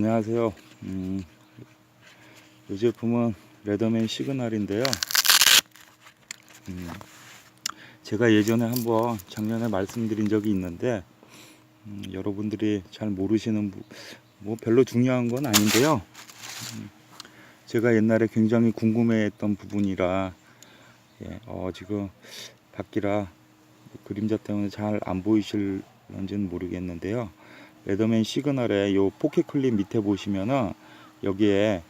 안녕하세요. 음, 이 제품은 레더맨 시그널인데요. 음, 제가 예전에 한번 작년에 말씀드린 적이 있는데 음, 여러분들이 잘 모르시는 부- 뭐 별로 중요한 건 아닌데요. 음, 제가 옛날에 굉장히 궁금해했던 부분이라 예, 어, 지금 밖이라 그림자 때문에 잘 안 보이실런지는 모르겠는데요. 레더맨 시그널의 요 포켓 클립 밑에 보시면은 여기에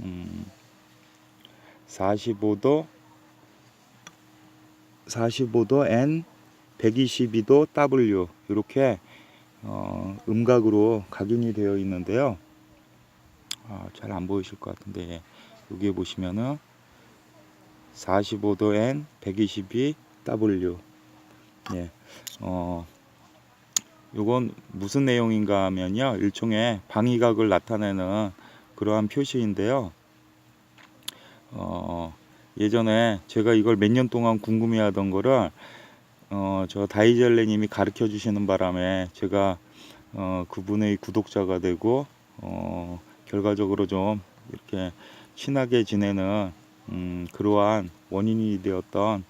음 45도 45도 N 122도 W 이렇게 어, 음각으로 각인이 되어 있는데요. 아, 잘 안 보이실 것 같은데 예. 여기에 보시면은 45도 N 122 W 예. 어, 요건 무슨 내용인가 하면요. 일종의 방위각을 나타내는 그러한 표시인데요. 어, 예전에 제가 이걸 몇 년 동안 궁금해 하던 거를 어, 저 다이젤레 님이 가르쳐 주시는 바람에 제가 어, 그분의 구독자가 되고 어, 결과적으로 좀 이렇게 친하게 지내는 음, 그러한 원인이 되었던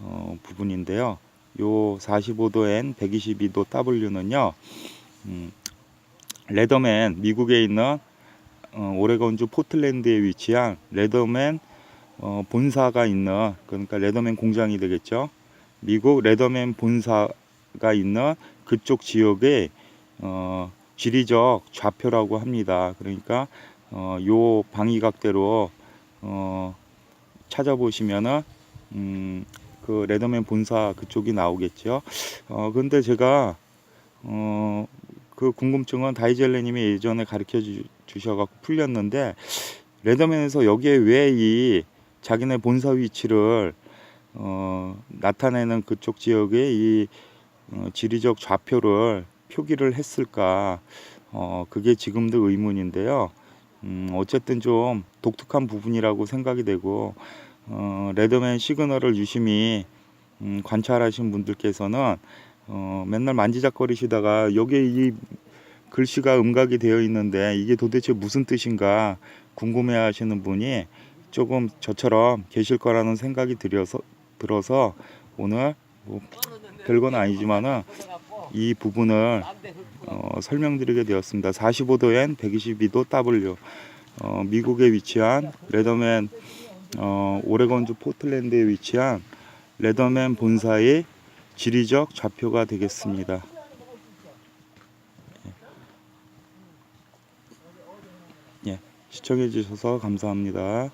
어, 부분인데요. 요 45도 N 122도 W는요 음, 레더맨 미국에 있는 어, 오레곤주 포틀랜드에 위치한 레더맨 어, 본사가 있는 그러니까 레더맨 공장이 되겠죠. 미국 레더맨 본사가 있는 그쪽 지역의 어, 지리적 좌표라고 합니다. 그러니까 어, 요 방위각대로 어, 찾아보시면은 음, 그 레더맨 본사 그쪽이 나오겠죠. 어 근데 제가 어 그 궁금증은 다이젤레님이 예전에 가르쳐 주, 주셔갖고 풀렸는데 레더맨에서 여기에 왜 이 자기네 본사 위치를 어 나타내는 그쪽 지역의 이 어, 지리적 좌표를 표기를 했을까? 어 그게 지금도 의문인데요. 음 어쨌든 좀 독특한 부분이라고 생각이 되고 어, 레더맨 시그널을 유심히 음, 관찰하신 분들께서는 어, 맨날 만지작거리시다가 여기에 이 글씨가 음각이 되어 있는데 이게 도대체 무슨 뜻인가 궁금해 하시는 분이 조금 저처럼 계실 거라는 생각이 들어서, 들어서 오늘 뭐 별건 아니지만은 이 부분을 어, 설명드리게 되었습니다. 45도 N, 122도 W. 어, 미국에 위치한 레더맨 어, 오레곤주 포틀랜드에 위치한 레더맨 본사의 지리적 좌표가 되겠습니다. 예, 시청해 주셔서 감사합니다.